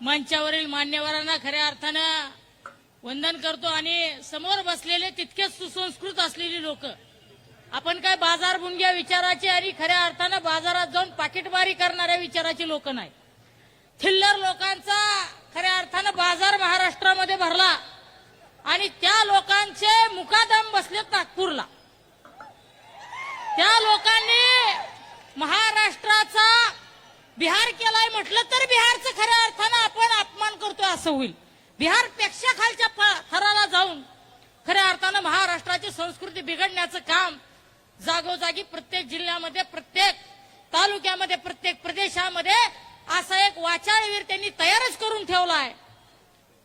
मंचावरील मान्यवरांना खऱ्या अर्थानं वंदन करतो आणि समोर बसलेले तितकेच सुसंस्कृत असलेली लोक. आपण काय बाजार भुंग्या विचाराचे आणि खऱ्या अर्थानं बाजारात जाऊन पाकिटमारी करणाऱ्या विचाराची लोक नाही. थिल्लर लोकांचा खऱ्या अर्थानं बाजार महाराष्ट्रामध्ये भरला आणि त्या लोकांचे मुकादम बसलेत नागपूरला. त्या लोकांनी महाराष्ट्राचा बिहार केलाय म्हटलं तर बिहारचं खऱ्या अर्थानं आपण अपमान करतोय असं होईल. बिहारपेक्षा खालच्या थराला जाऊन खऱ्या अर्थानं महाराष्ट्राची संस्कृती बिघडण्याचं काम जागोजागी प्रत्येक जिल्ह्यामध्ये प्रत्येक तालुक्यामध्ये प्रत्येक प्रदेशामध्ये असा एक वाचाळवीर त्यांनी तयारच करून ठेवलाय.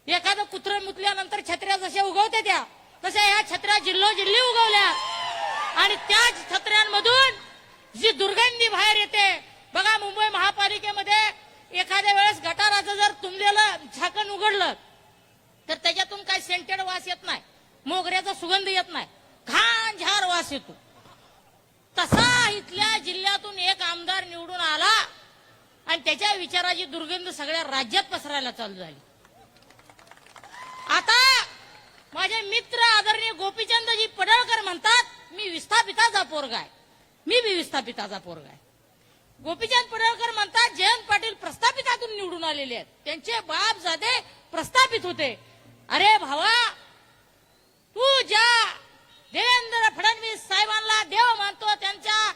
एखादं कुत्र मुतल्यानंतर छत्र्या जशा उगवते त्या तशा ह्या छत्र्या जिल्हो जिल्ही उगवल्या. आणि त्याच छत्र्यांमधून जी दुर्गंधी बाहेर येते वास येत नाही. मोगऱ्याचा सुगंध येत नाही. घाण झार वास येतो. तसा इथल्या जिल्ह्यातून एक आमदार निवडून आला आणि त्याच्या विचाराची दुर्गंध सगळ्या राज्यात पसरायला चालू झाली. आता माझे मित्र आदरणीय गोपीचंदजी पडळकर म्हणतात मी विस्थापिताचा पोरगा आहे. मी बी विस्थापिताचा पोरगा आहे. गोपीचंद पडळकर म्हणतात जयंत पाटील प्रस्थापितातून निवडून आलेले आहेत. त्यांचे बाप जाते प्रस्थापित होते. अरे भावा तू ज्या देवेंद्र फडणवीस साहेबांना देव मानतो. त्यांच्या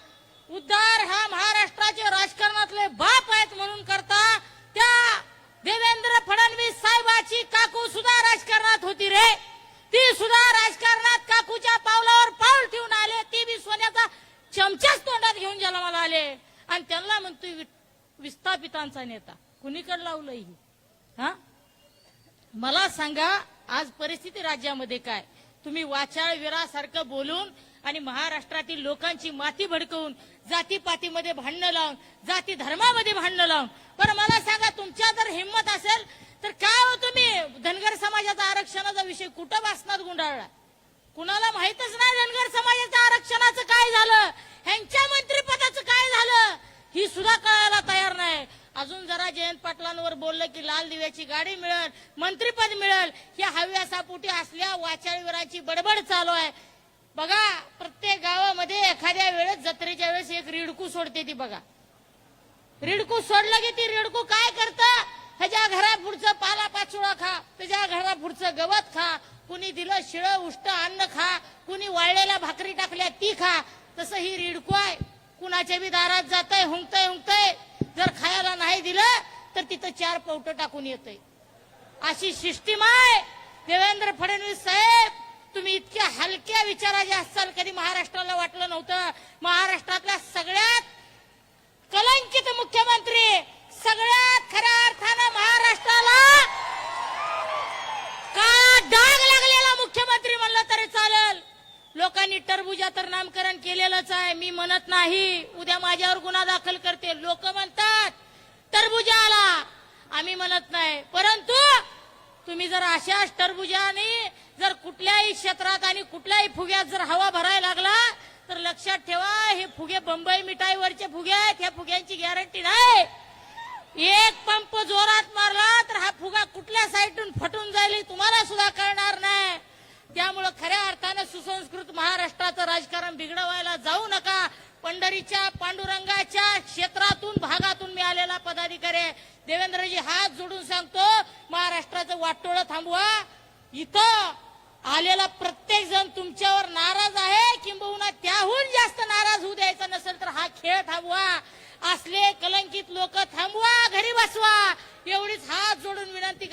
उद्धार हा महाराष्ट्राचे राजकारणातले बाप आहेत म्हणून करता. त्या देवेंद्र फडणवीस साहेबाची काकू सुद्धा राजकारणात होती रे. ती सुद्धा राजकारणात काकूच्या पावलावर पाऊल ठेवून आले. ती बी सोन्याचा चमचाच तोंडात घेऊन जन्माला आले. आणि त्यांना म्हणतोय विस्थापितांचा नेता. कुणीकडे लावलं ही? हा? मला सांगा आज परिस्थिती राज्यामध्ये काय? तुम्ही वाचाळवीरासारखं बोलून आणि महाराष्ट्रातील लोकांची माती भडकवून जातीपातीमध्ये भांडणं लावून जाती धर्मामध्ये भांडणं लावून. पण मला सांगा तुमच्या जर हिंमत असेल तर काय हो तुम्ही? धनगर समाजाचा आरक्षणाचा विषय कुठं वाचनात गुंडाळला? कुणाला माहितच नाही धनगर समाजाच्या आरक्षणाचं काय झालं? ह्यांच्या मंत्रिपदाचं काय झालं? ही सुद्धा कळायला तयार नाही. अजून जरा जयंत पाटलांवर बोललं की लाल दिव्याची गाडी मिळेल मंत्रिपद मिळेल. हव्यासापोटी असल्या वाचाळवीराची बडबड चालू आहे. बघा प्रत्येक गावामध्ये एखाद्या वेळेस जत्रेच्या वेळेस एक रिडकू सोडते ती बघा. रिडकू सोडलं की ती रिडकू काय करत? ह्याच्या घरापुढचं पाला पाचोळा खा त्याच्या घरापुढचं गवत खा कुणी दिलं शिळ उष्ट अन्न खा कुणी वाळलेल्या भाकरी टाकल्या ती खा. तसं ही रिडकू आहे. कुणाच्या बी दारात जातय हुंकतय हुंकतय. जर खायला नाही दिलं तर तिथं चार पवट टाकून येतय. अशी सिस्टीम आहे. देवेंद्र फडणवीस साहेब तुम्ही इतक्या हलक्या विचाराचे असाल कधी महाराष्ट्राला वाटलं नव्हतं. महाराष्ट्रातल्या सगळ्यात कलंकित मुख्यमंत्री सगळ्यात खऱ्या अर्थानं महाराष्ट्राला का डाग लागलेला मुख्यमंत्री म्हणलं तरी चालेल. लोकांनी टरबुजा तर नामकरण केलेलंच आहे मी म्हणत नाही. उद्या माझ्यावर गुन्हा दाखल करते लोक म्हणतात टरबुजा आला आम्ही म्हणत नाही. परंतु तुम्ही जर अशाच टरबुजाने जर कुठल्याही क्षेत्रात आणि कुठल्याही फुग्यात जर हवा भरायला लागला तर लक्षात ठेवा हे फुगे बंबई मिठाईवरचे फुगे आहेत ह्या फुग्यांची गॅरंटी नाही. एक पंप जोरात मारला तर हा फुगा कुठल्या साईडून फटून जाईल तुम्हाला सुद्धा कळणार नाही. त्यामुळं खऱ्या अर्थानं सुसंस्कृत महाराष्ट्राचं राजकारण बिघडवायला जाऊ नका. पंढरीच्या पांडुरंगाच्या क्षेत्रातून भागातून मी आलेला पदाधिकारी देवेंद्रजी हात जोडून सांगतो महाराष्ट्राचं वाटोळं थांबवा. इथं आलेला प्रत्येक जण तुमच्यावर नाराज आहे. किंबहुना त्याहून जास्त नाराज होऊ द्यायचा नसेल तर हा खेळ थांबवा. असले कलंकित लोक थांबवा घरी बसवा. एवढीच हात जोडून विनंती